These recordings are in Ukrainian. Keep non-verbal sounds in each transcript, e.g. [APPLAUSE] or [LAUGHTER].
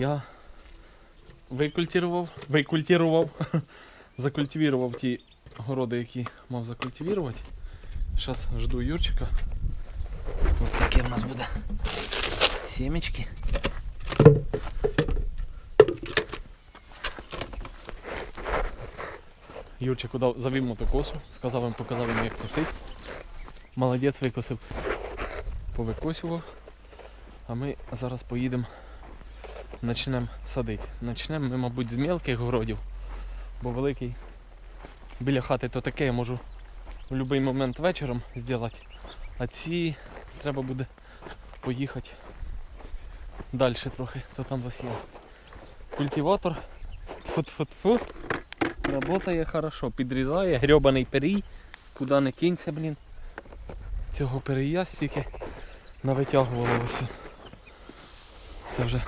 Я викультивував, викультивував, [LAUGHS] закультивував ті городи, які мав закультивувати. Зараз жду Юрчика. Ось таке в нас буде сімечки. Юрчик завів мотокосу, сказав їм, показав їм, як косить. Молодець викосив. Повикосював. А ми зараз поїдемо, почнемо садити. Почнемо ми, мабуть, з мелких городів, бо великий біля хати то таке я можу в будь-який момент вечором зробити. А ці треба буде поїхати далі трохи, то там засів. Культиватор фу-фу-фу, Работає хорошо, підрізає, грьобаний перій, куди не кинься, блін. Цього перія стільки навитягувало. Це вже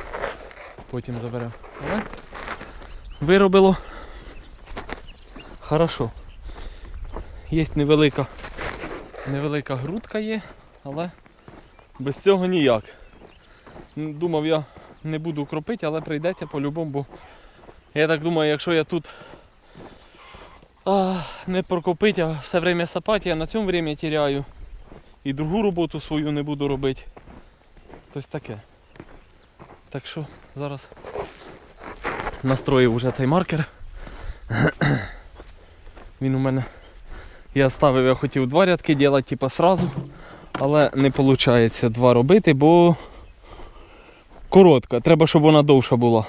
потім заберемо. Але виробило хорошо. Є невелика, невелика грудка є, але без цього ніяк. Думав я не буду кропити, але прийдеться по-любому, бо я так думаю, якщо я тут а, не прокопить, а все время сапати, я на цьому время теряю. І другу роботу свою не буду робити. Тобто таке. Так що зараз настроїв вже цей маркер. [CLEARS THROAT] Він у мене. Я ставив, я хотів два рядки робити, типа сразу, але не виходить два робити, бо коротка. Треба, щоб вона довша була.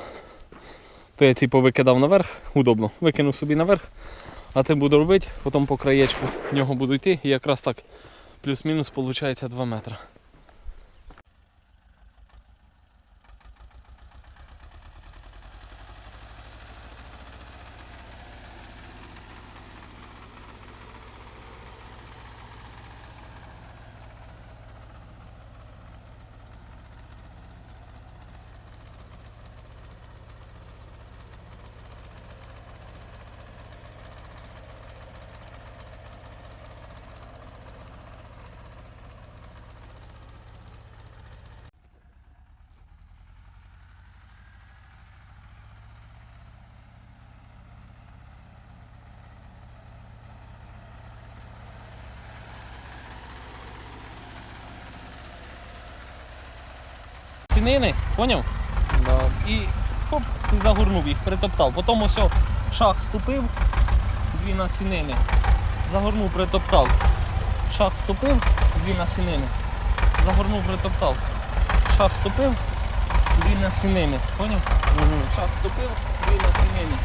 То я типу викидав наверх, удобно, викинув собі наверх, а тим буду робити, потім по краєчку в нього буду йти і якраз так плюс-мінус виходить 2 метри. Сінини, поняв? Да. І хоп, і загорнув їх, притоптав. Потім ось шах ступив, дві насінини. Загорнув, притоптав. Шах ступив, дві насінини. Загорнув, притоптав. Шах ступив, дві насінини. Поняв? Угу. Шах ступив, дві насінини.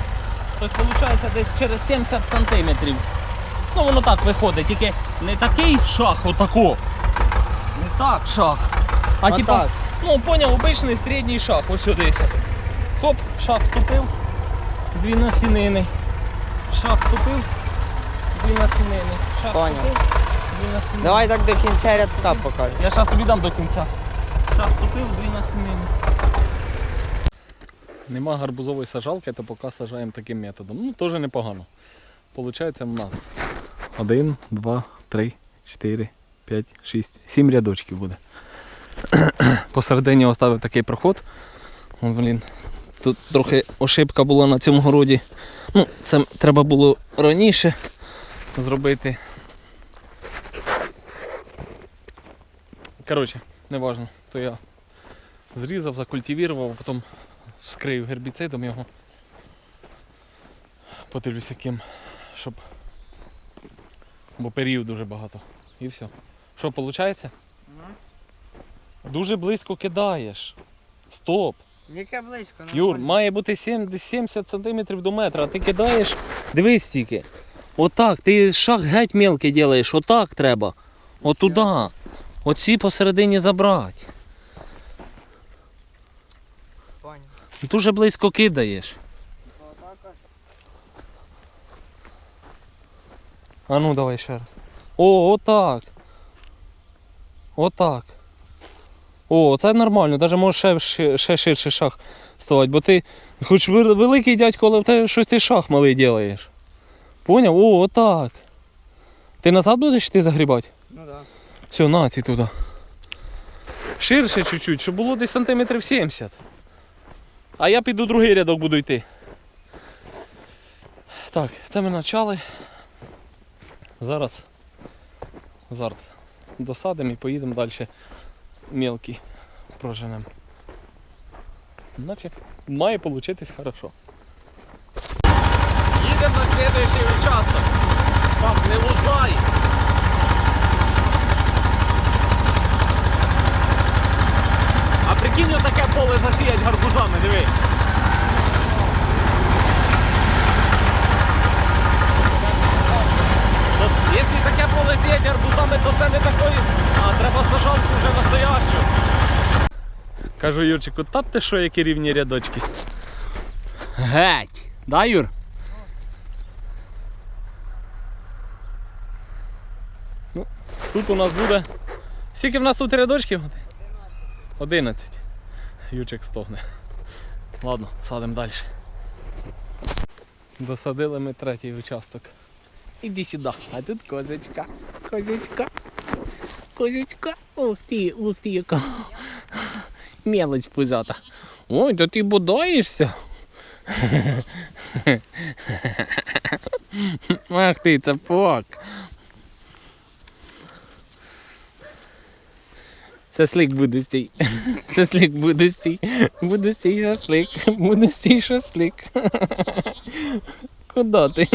Тобто виходить десь через 70 сантиметрів. Ну воно так виходить, тільки не такий шах отако. Не так шах. А типа, Отак. Ну, поняв, обичний середній шах, ось сюди. Хоп, шах вступив, дві насінини. Шах вступив, дві насінини. Шах Поняв. вступив, дві насінини. Давай так до кінця рядка покажемо. Я шах тобі дам до кінця. Шах вступив, дві насінини. Нема гарбузової сажалки, то поки сажаємо таким методом. Ну, теж непогано. Получається в нас 1, 2, 3, 4, 5, 6, 7 рядочків буде. [CLEARS THROAT] Посередині оставив такий проход. О, блін. Тут трохи ошибка була на цьому городі. Ну, це треба було раніше зробити. Коротше, неважно. То я зрізав, закультивував, а потім вскрив гербіцидом його. Подивлюся яким, щоб. Бо період дуже багато. І все. Що, виходить? Дуже близько кидаєш. Стоп. Яке близько? Юр, має бути 70, 70 см до метра, а ти кидаєш. Дивись стільки. Отак, ти шаг геть мелкий робиш, отак треба. Отуда. Оці посередині забрати. Дуже близько кидаєш. А ну давай ще раз. О, отак. Отак. О, це нормально, навіть можеш ще, ще, ще ширший шаг ставати, бо ти хоч великий дядько, але щось ти шаг малий робиш. Поняв? О, отак. Ти назад будеш йти загрібати? Ну да. Все, на ці туди. Ширше чуть-чуть, щоб було десь сантиметрів 70. А я піду другий рядок буду йти. Так, це ми почали. Зараз. Зараз. Досадимо і поїдемо далі мелкий проженем. Значить, має получитись хорошо. Їдемо на слідуючий участок. Пап, не лузай! А прикинь, таке поле засіять гарбузами, диви. Якщо таке поле сіять гарбузами, то це не такої, а треба сажалку вже настоящу. Кажу Юрчику, та ти що, які рівні рядочки? Геть! Да, Юр? Ну, тут у нас буде. Скільки в нас тут рядочків? 11. Ючик стогне. Ладно, садимо далі. Досадили ми третій участок. Іди сюди. А тут козочка. Козочка. Козочка. Ух ти, ух ти, яка. Мелочь пузата. Ой, да ти бодаєшся. Ах ти, цапок. Сослик будустей. Сослик будустей. Будустей сослик. Будустей шашлик. Куда ти?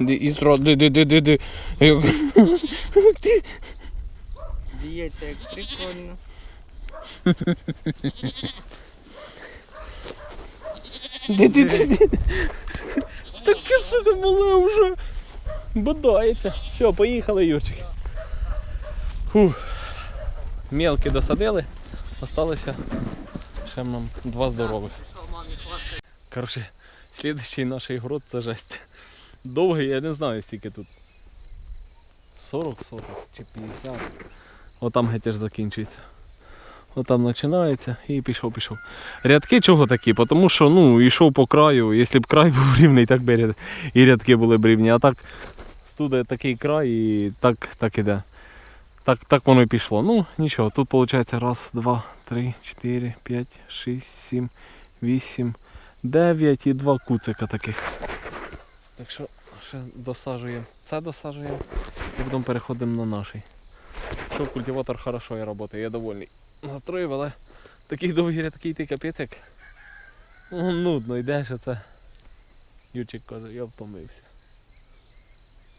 Ди, і сразу, ди, ди, ди, ди, ди. Як- прикольно. Ди, ди, ди, ди. Таке сука мале вже. Бодається. Все, поїхали, Юрчик. Фух. Мелкі досадили. Осталося ще нам два здорових. Коротше, слідуючий наш ігрот це жесть. Довгий, я не знаю скільки тут. 40 соток чи 50. Отам геть закінчується. Отам починається і пішов, пішов. Рядки чого такі? Тому що ну, йшов по краю, якщо б край [LAUGHS] був рівний, так би і рядки були б рівні. А так студе такий край і так, так іде. Так, так воно і пішло. Ну, нічого, тут виходить раз, два, три, чотири, п'ять, шість, сім, вісім, дев'ять і два куцика таких. Так що ще досаджуємо. Це досаджуємо і потім переходимо на наший. Що культиватор хорошо я працює, я довольний. Настроїв, але такий довгий рядкий ти капець як. Ну, нудно, йдеш оце. Юрчик каже, я втомився.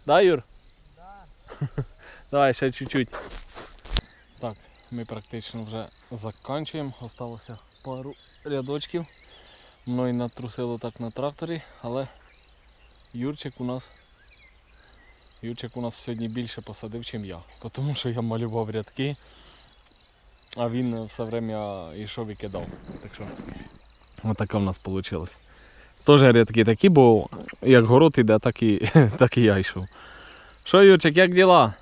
Да, Юр? [LAUGHS] Давай ще чуть-чуть. Так, ми практично вже закінчуємо. Осталося пару рядочків. Мною натрусило так на тракторі, але Юрчик у нас. Юрчик у нас сьогодні більше посадив, ніж я. Тому що я малював рядки, а він все время йшов і кидав. Так що отаке в нас вийшло. Теж рядки такі, бо як город іде, так і, [LAUGHS] так і я йшов. Що, Юрчик, як діла?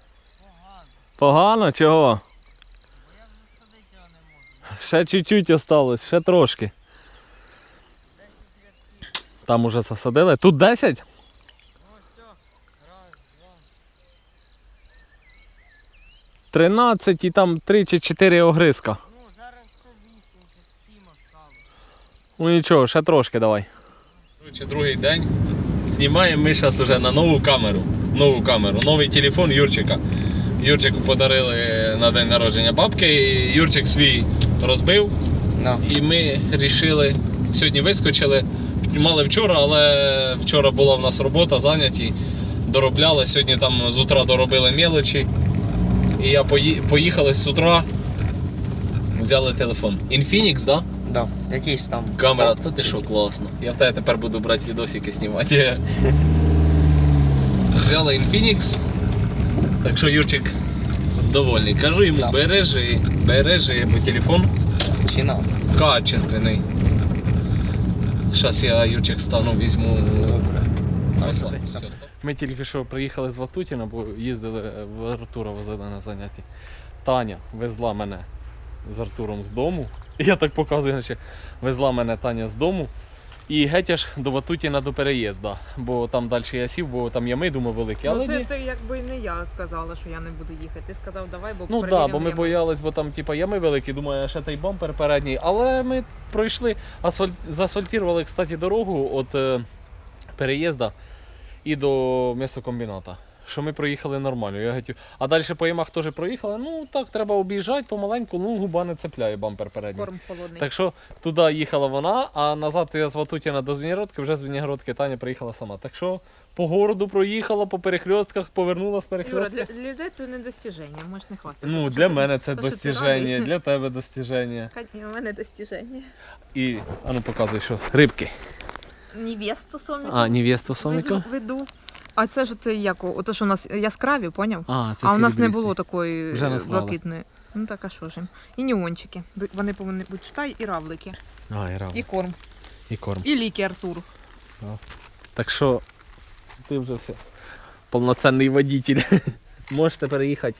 Погано Погано? чого? Я вже Ще чуть-чуть осталось, ще трошки. Там уже засадили. Тут 10? Ну все, раз, два. 13 і там 3 чи 4 огризка. Ну, зараз ще вісім чи сім осталось. Ну нічого, ще трошки давай. Короче, другий день. Знімаємо ми зараз вже на нову камеру. Нову камеру, новий телефон Юрчика. Юрчику подарили на день народження бабки. і Юрчик свій розбив. Ну. І ми вирішили, сьогодні вискочили. Мали вчора, але вчора була в нас робота, зайняті. Доробляли. Сьогодні там з утра доробили мелочі. І я пої... поїхали з утра. Взяли телефон. Infinix, так? Да? Да. Якийсь там. Камера, та ти що класно. Я в тебе тепер буду брати відосики знімати. [LAUGHS] Взяли Infinix. Так що Юрчик довольний. Кажу йому, Да. бережи, бережи, бо телефон Чи нас? качественний. Зараз я Юрчик стану, візьму. Весла. Все, стоп. Ми тільки що приїхали з Ватутіна, бо їздили в Артура возили на заняття. Таня везла мене з Артуром з дому. І [LAUGHS] я так показую, наче везла мене Таня з дому. І геть аж до Ватутіна до переїзду, бо там далі я сів, бо там ями, думаю, великі. Але ну, це ні. ти якби не я казала, що я не буду їхати. Ти сказав, давай, бо Ну так, да, бо ми ями. боялись, бо там типа ями великі, думаю, ще той бампер передній. Але ми пройшли, асфальт, заасфальтували, кстати, дорогу від е, переїзду і до м'ясокомбіната. Що ми проїхали нормально. Я хотів... А далі по ямах теж проїхали. Ну так, треба об'їжджати помаленьку, ну губа не цепляє бампер передній. Корм холодний. Так що туди їхала вона, а назад я з Ватутіна до Звенігородки, вже з Звенігородки Таня приїхала сама. Так що по городу проїхала, по перехрестках, повернула з Юра, для, людей це не достіження, можеш не хвастатися. Ну, для мене це то, що ти достіження, радий. для тебе достіження. Кать, У мене достіження. І, а ну показуй, що рибки. Невесту соміку. А, невесту Соміка. веду. А це ж це як, ото що у нас яскраві, поняв? А, це а у нас не було такої Вже е, блакитної. Ну так, а що ж їм? І неончики. Вони повинні бути та і равлики, А, і рав. і корм, І корм. і ліки Артур. Так що ти вже все. Повноцінний водитель. [LAUGHS] Можеш тепер їхати.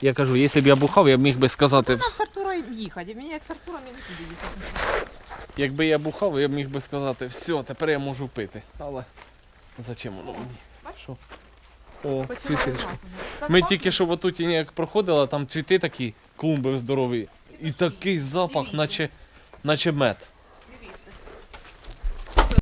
Я кажу, якщо б я бухав, я б міг би сказати. Артура їхати. Мені як з Артуром я не їхати. Якби я бухав, я б міг би сказати, все, тепер я можу пити. Але зачем воно мені? Що? О, цвіти. Ми тільки що в Атутіні як проходили, там цвіти такі, клумби здорові. І такий запах, наче, наче мед.